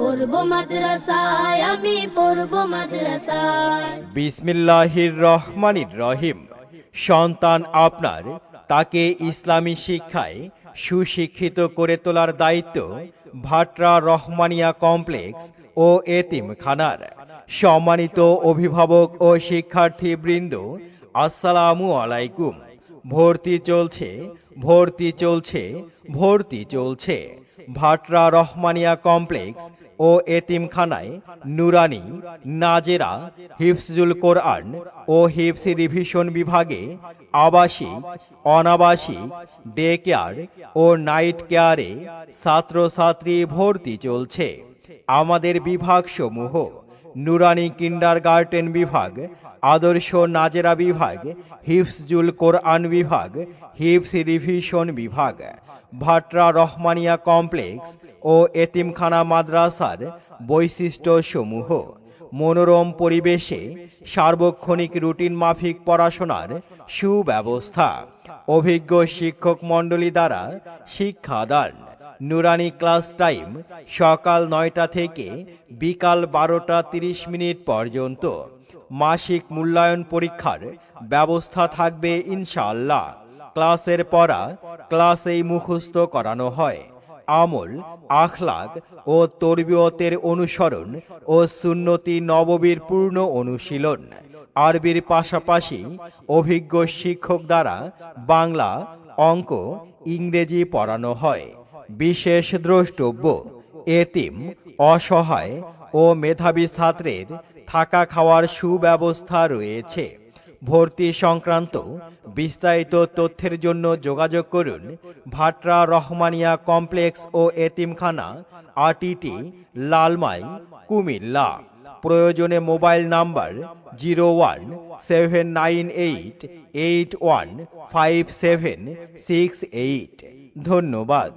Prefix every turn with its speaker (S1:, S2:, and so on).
S1: পড়ব
S2: বিসমিল্লাহির রহমানির রহিম। সন্তান আপনার, তাকে ইসলামী শিক্ষায় সুশিক্ষিত করে তোলার দায়িত্ব ভাটরা রহমানিয়া কমপ্লেক্স ও এতিমখানার। সম্মানিত অভিভাবক ও শিক্ষার্থী বৃন্দ আসসালামু আলাইকুম। ভর্তি চলছে ভর্তি চলছে ভর্তি চলছে। ভাটরা রহমানিয়া কমপ্লেক্স ও এতিমখানায় নুরানি, নাজেরা হিফসুল কোরআন ও হিফস রিভিশন বিভাগে আবাসিক, অনাবাসিক ডে কেয়ার ও নাইট কেয়ারে ছাত্রছাত্রী ভর্তি চলছে। আমাদের বিভাগসমূহ নুরানি কিন্ডার গার্ডেন বিভাগ, আদর্শ নাজেরা বিভাগ, হিফজুল কোরআন বিভাগ হিফস রিভিশন বিভাগ, ভাটরা রহমানিয়া কমপ্লেক্স ও এতিমখানা মাদ্রাসার বৈশিষ্ট্য সমূহ মনোরম পরিবেশে সার্বক্ষণিক রুটিন মাফিক পড়াশোনার সুব্যবস্থা, অভিজ্ঞ শিক্ষক মণ্ডলী দ্বারা শিক্ষাদান। নুরানি ক্লাস টাইম সকাল নয়টা থেকে বিকাল বারোটা তিরিশ মিনিট পর্যন্ত। মাসিক মূল্যায়ন পরীক্ষার ব্যবস্থা থাকবে ইনশাআল্লাহ। ক্লাসের পড়া ক্লাসেই মুখস্থ করানো হয়। আমল, আখলাক ও তরবিয়তের অনুসরণ ও সুন্নতি নববীর পূর্ণ অনুশীলন। আরবির পাশাপাশি অভিজ্ঞ শিক্ষক দ্বারা বাংলা, অঙ্ক, ইংরেজি পড়ানো হয়। বিশেষ দ্রষ্টব্য, এতিম, অসহায় ও মেধাবী ছাত্রের থাকা খাওয়ার সুব্যবস্থা রয়েছে। ভর্তি সংক্রান্ত বিস্তারিত তথ্যের জন্য যোগাযোগ করুন ভাটরা রহমানিয়া কমপ্লেক্স ও এতিমখানা আটিটি লালমাই, কুমিল্লা। প্রয়োজনে mobile number zero one seven nine eight eight one five seven six eight. ধন্যবাদ।